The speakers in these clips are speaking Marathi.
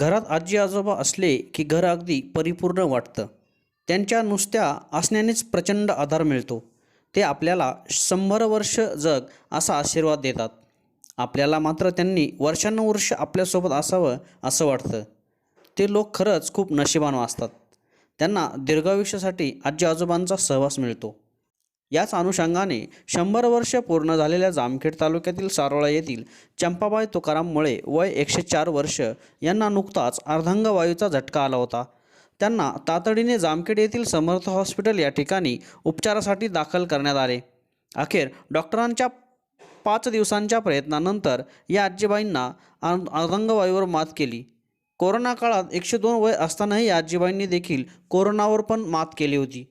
घरात आजी आजोबा असले की घर अगदी परिपूर्ण वाटतं. त्यांच्या नुसत्या असण्यानेच प्रचंड आधार मिळतो. ते आपल्याला शंभर वर्ष जग असा आशीर्वाद देतात. आपल्याला मात्र त्यांनी वर्षानुवर्ष आपल्यासोबत असावं असं वाटतं. ते लोक खरंच खूप नशिबान असतात. त्यांना दीर्घायुष्यासाठी आजी आजोबांचा सहवास मिळतो. याच अनुषंगाने शंभर वर्ष पूर्ण झालेल्या जामखेड तालुक्यातील सारोळा येथील चंपाबाई तुकाराम मुळे वय एकशे चार वर्ष यांना नुकताच अर्धांगवायूचा झटका आला होता. त्यांना तातडीने जामखेड येथील समर्थ हॉस्पिटल या ठिकाणी उपचारासाठी दाखल करण्यात आले. अखेर डॉक्टरांच्या पाच दिवसांच्या प्रयत्नानंतर या आजीबाईंना अर्धांगवायूवर मात केली. कोरोना काळात एकशे दोन वय असतानाही आजीबाईंनी देखील कोरोनावर पण मात केली होती.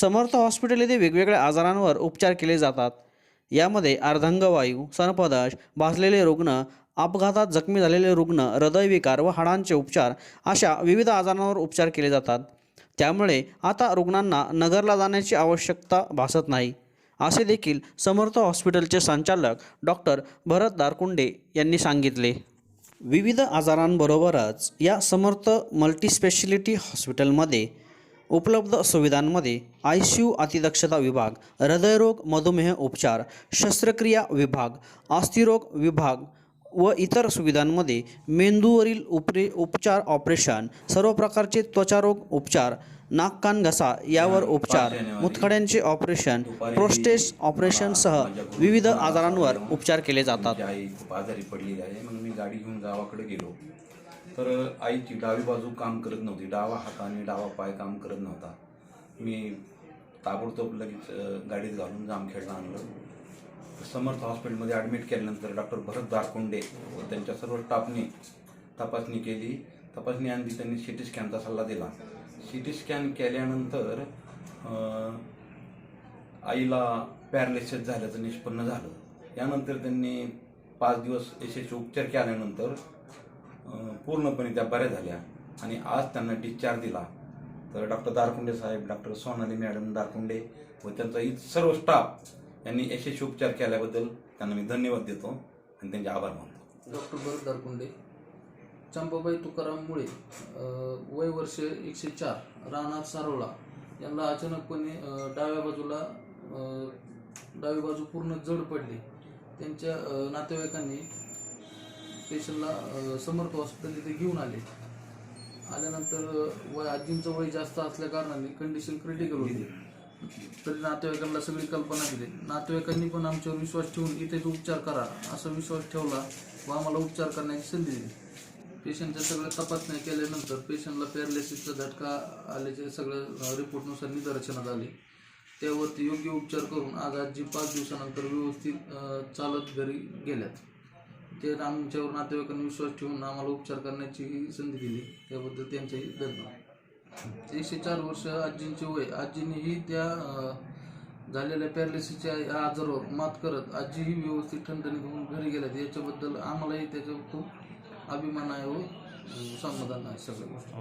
समर्थ हॉस्पिटल येथे वेगवेगळ्या आजारांवर उपचार केले जातात. यामध्ये अर्धांगवायू सर्पदश भाजलेले रुग्ण अपघातात जखमी झालेले रुग्ण हृदयविकार व हाडांचे उपचार अशा विविध आजारांवर उपचार केले जातात. त्यामुळे आता रुग्णांना नगरला जाण्याची आवश्यकता भासत नाही. असे देखील समर्थ हॉस्पिटलचे संचालक डॉक्टर भरत दारकुंडे यांनी सांगितले. विविध आजारांबरोबरच या समर्थ मल्टीस्पेशलिटी हॉस्पिटलमध्ये उपलब्ध सुविधांमध्ये आय सी यू अतिदक्षता विभाग हृदयरोग मधुमेह उपचार शस्त्रक्रिया विभाग अस्थिरोग विभाग व इतर सुविधांमध्ये मेंदूवरील उपरे उपचार ऑपरेशन सर्व प्रकारचे त्वचारोग उपचार नाक कान घसा यावर उपचार मुतखड्यांचे ऑपरेशन प्रोस्टेस ऑपरेशनसह विविध आजारांवर उपचार केले जातात. आजारी पडलेली आहे. मग मी गाडी घेऊन गावाकडे गेलो. तर आईची डावी बाजू काम करत नव्हती. डावा हात आणि डावा पाय काम करत नव्हता. मी ताबडतोब लगेच गाडीत घालून जामखेडला आणलं समर्थ हॉस्पिटलमध्ये ॲडमिट केल्यानंतर डॉक्टर भरत दारकोंडे व त्यांच्या सर्व स्टाफने तपासणी केली. तपासणी आणि त्यांनी सी टी स्कॅनचा सल्ला दिला. सी टी स्कॅन केल्यानंतर आईला पॅरालिसिस झाल्याचं निष्पन्न झालं. यानंतर त्यांनी पाच दिवस यशस्वी उपचार केल्यानंतर पूर्णपणे त्या बऱ्या झाल्या. आणि आज त्यांना डिस्चार्ज दिला. तर डॉक्टर दारकुंडे साहेब डॉक्टर सोनाली मॅडम दारकुंडे व त्यांचा सर्व स्टाफ यांनी यशस्वी उपचार केल्याबद्दल त्यांना मी धन्यवाद देतो आणि त्यांचे आभार मानतो. डॉक्टर भरत दारकुंडे चंपाबाई तुकाराम मुळे वय वर्ष एकशे चार राहणार सारोळा यांना अचानकपणे डाव्या बाजूला डावी बाजू पूर्ण जड पडली. त्यांच्या नातेवाईकांनी पेशंटला समर्थ हॉस्पिटल इथे घेऊन आले. आल्यानंतर वय आजींचं वय जास्त असल्या कारणाने कंडिशन क्रिटिकल होती. तरी नातेवाईकांना सगळी कल्पना दिली. नातेवाईकांनी पण आमच्यावर विश्वास ठेवून इथेच उपचार करा. असा विश्वास ठेवला व आम्हाला उपचार करण्याची संधी दिली. पेशंटच्या सगळ्या तपासण्या केल्यानंतर पेशंटला पॅरालिसिसचा झटका आल्याचे सगळ्या रिपोर्टनुसार निदर्शनात आले. त्यावरती योग्य उपचार करून आज आजी पाच दिवसानंतर व्यवस्थित चालत घरी गेल्यात. ते आमच्यावर नातेवाईकांनी विश्वास ठेवून आम्हाला उपचार करण्याची संधी दिली. त्याबद्दल त्यांचेही धन्यवाद. एकशे चार वर्ष आजींचे वय आजीनेही त्या झालेल्या पॅरालिसिसच्या आजारावर मात करत आजीही व्यवस्थित ठणठणीत होऊन घरी गेल्यात. याच्याबद्दल आम्हालाही त्याचा खूप अभिमान आहे व समाधान आहे सगळ्या गोष्टी